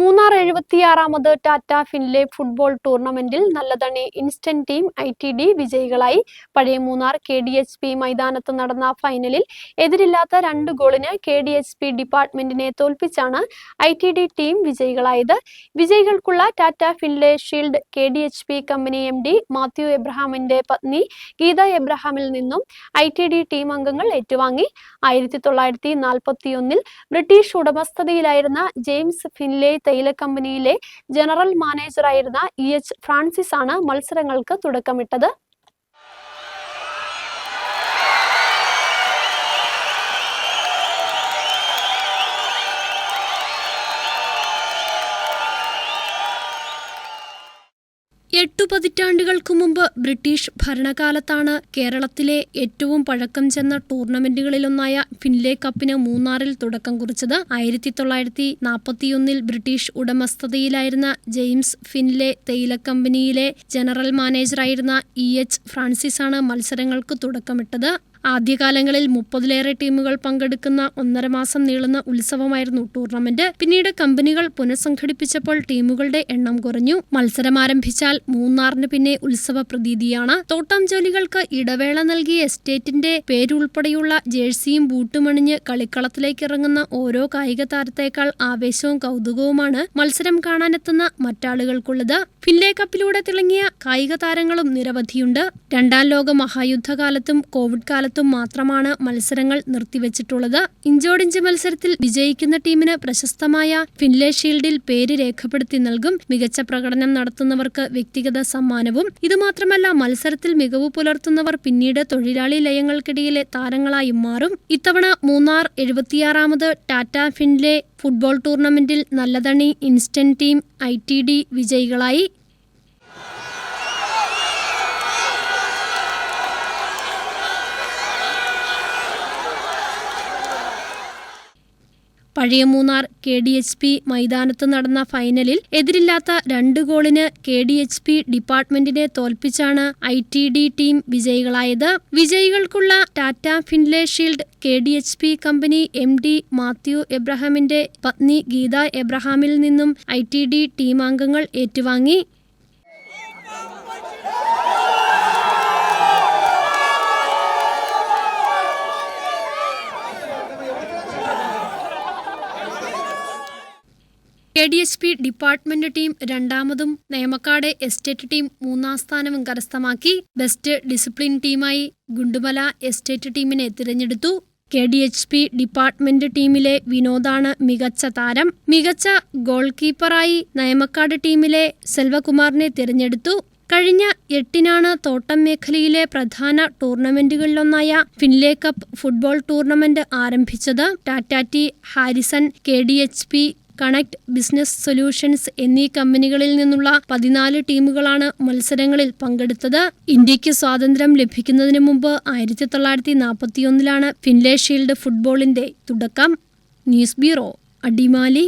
മൂന്നാർ എഴുപത്തിയാറാമത് Tata Finlay football ടൂർണമെന്റിൽ Nallathanni instant team I T D വിജയികളായി. പഴയ Munnar K D H P മൈതാനത്ത് നടന്ന ഫൈനലിൽ എതിരില്ലാത്ത രണ്ട് ഗോളിന് കെ ഡി എച്ച് പി ഡിപ്പാർട്ട്മെന്റിനെ തോൽപ്പിച്ചാണ് ഐ ടി ഡി ടീം വിജയികളായത്. വിജയികൾക്കുള്ള Tata Finlay shield K D H P company M D Mathew എബ്രഹാമിന്റെ പത്നി ഗീത എബ്രഹാമിൽ നിന്നും ഐ ടി ഡി ടീം അംഗങ്ങൾ ഏറ്റുവാങ്ങി. ആയിരത്തി തൊള്ളായിരത്തി നാൽപ്പത്തിയൊന്നിൽ ബ്രിട്ടീഷ് ഉടമസ്ഥതയിലായിരുന്ന ജെയിംസ് ഫിൻലെ തൈല കമ്പനിയിലെ ജനറൽ മാനേജറായിരുന്ന ഇ എച്ച് ഫ്രാൻസിസ് ആണ് മത്സരങ്ങൾക്ക് തുടക്കമിട്ടത്. എട്ടു പതിറ്റാണ്ടുകൾക്ക് മുമ്പ് ബ്രിട്ടീഷ് ഭരണകാലത്താണ് കേരളത്തിലെ ഏറ്റവും പഴക്കം ചെന്ന ടൂർണമെന്റുകളിലൊന്നായ ഫിൻലെ കപ്പിന് മൂന്നാറിൽ തുടക്കം കുറിച്ചത്. ആയിരത്തി തൊള്ളായിരത്തി നാൽപ്പത്തിയൊന്നിൽ ബ്രിട്ടീഷ് ഉടമസ്ഥതയിലായിരുന്ന ജെയിംസ് ഫിൻലെ തേയില കമ്പനിയിലെ ജനറൽ മാനേജറായിരുന്ന ഇ എച്ച് ഫ്രാൻസിസാണ് മത്സരങ്ങൾക്ക് തുടക്കമിട്ടത്. ആദ്യകാലങ്ങളിൽ മുപ്പതിലേറെ ടീമുകൾ പങ്കെടുക്കുന്ന ഒന്നര മാസം നീളുന്ന ഉത്സവമായിരുന്നു ടൂർണമെന്റ്. പിന്നീട് കമ്പനികൾ പുനഃസംഘടിപ്പിച്ചപ്പോൾ ടീമുകളുടെ എണ്ണം കുറഞ്ഞു. മത്സരം ആരംഭിച്ചാൽ മൂന്നാറിന് പിന്നെ ഉത്സവ പ്രതീതിയാണ്. തോട്ടം ജോലികൾക്ക് ഇടവേള നൽകിയ എസ്റ്റേറ്റിന്റെ പേരുൾപ്പെടെയുള്ള ജേഴ്സിയും ബൂട്ടുമണിഞ്ഞ് കളിക്കളത്തിലേക്ക് ഇറങ്ങുന്ന ഓരോ കായിക താരത്തേക്കാൾ ആവേശവും കൗതുകവുമാണ് മത്സരം കാണാനെത്തുന്ന മറ്റാളുകൾക്കുള്ളത്. ഫിൻലെ കപ്പിലൂടെ തിളങ്ങിയ കായിക താരങ്ങളും നിരവധിയുണ്ട്. രണ്ടാം ലോക മഹായുദ്ധകാലത്തും കോവിഡ് കാലത്തും മാത്രമാണ് മത്സരങ്ങൾ നിർത്തിവച്ചിട്ടുള്ളത്. ഇഞ്ചോടിഞ്ച് മത്സരത്തിൽ വിജയിക്കുന്ന ടീമിന് പ്രശസ്തമായ ഫിൻലെ ഷീൽഡിൽ പേര് രേഖപ്പെടുത്തി നൽകും. മികച്ച പ്രകടനം നടത്തുന്നവർക്ക് വ്യക്തിഗത സമ്മാനവും. ഇതുമാത്രമല്ല മത്സരത്തിൽ മികവ് പുലർത്തുന്നവർ പിന്നീട് തൊഴിലാളി ലയങ്ങൾക്കിടയിലെ താരങ്ങളായും മാറും. ഇത്തവണ മൂന്നാർ എഴുപത്തിയാറാമത് ടാറ്റ ഫിൻലെ ഫുട്ബോൾ ടൂർണമെന്റിൽ നല്ലതണി ഇൻസ്റ്റന്റ് ടീം ഐ വിജയികളായി. പഴയ Munnar K D H P മൈതാനത്ത് നടന്ന ഫൈനലിൽ എതിരില്ലാത്ത രണ്ട് ഗോളിന് കെ ഡി എച്ച് പി ഡിപ്പാർട്ട്മെന്റിനെ തോൽപ്പിച്ചാണ് ഐ ടി ഡി ടീം വിജയികളായത്. വിജയികൾക്കുള്ള Tata Finlay shield K D H P company M D Mathew എബ്രഹാമിന്റെ പത്നി ഗീത എബ്രഹാമിൽ നിന്നും ഐ ടി ഡി ടീമാംഗങ്ങൾ ഏറ്റുവാങ്ങി. D H P department team രണ്ടാമതും നേമക്കാട് എസ്റ്റേറ്റ് ടീം മൂന്നാം സ്ഥാനവും കരസ്ഥമാക്കി ബെസ്റ്റ് ഡിസിപ്ലിൻ ടീമായി ഗുണ്ടുമല എസ്റ്റേറ്റ് ടീമിനെ തിരഞ്ഞെടുത്തു. K D H P department ടീമിലെ വിനോദാണ് മികച്ച താരം. മികച്ച ഗോൾ കീപ്പറായി നയമക്കാട് ടീമിലെ സെൽവകുമാറിനെ തിരഞ്ഞെടുത്തു. കഴിഞ്ഞ എട്ടിനാണ് തോട്ടം മേഖലയിലെ പ്രധാന ടൂർണമെന്റുകളിലൊന്നായ ഫിൻലേ കപ്പ് ഫുട്ബോൾ ടൂർണമെന്റ് ആരംഭിച്ചത്. ടാറ്റാറ്റി Harrison K D H P connect business solutions എന്നീ കമ്പനികളിൽ നിന്നുള്ള പതിനാല് ടീമുകളാണ് മത്സരങ്ങളിൽ പങ്കെടുത്തത്. ഇന്ത്യയ്ക്ക് സ്വാതന്ത്ര്യം ലഭിക്കുന്നതിന് മുമ്പ് ആയിരത്തി തൊള്ളായിരത്തി നാൽപ്പത്തിയൊന്നിലാണ് ഫിൻലേ ഷീൽഡ് ഫുട്ബോളിന്റെ തുടക്കം. News bureau Adimali.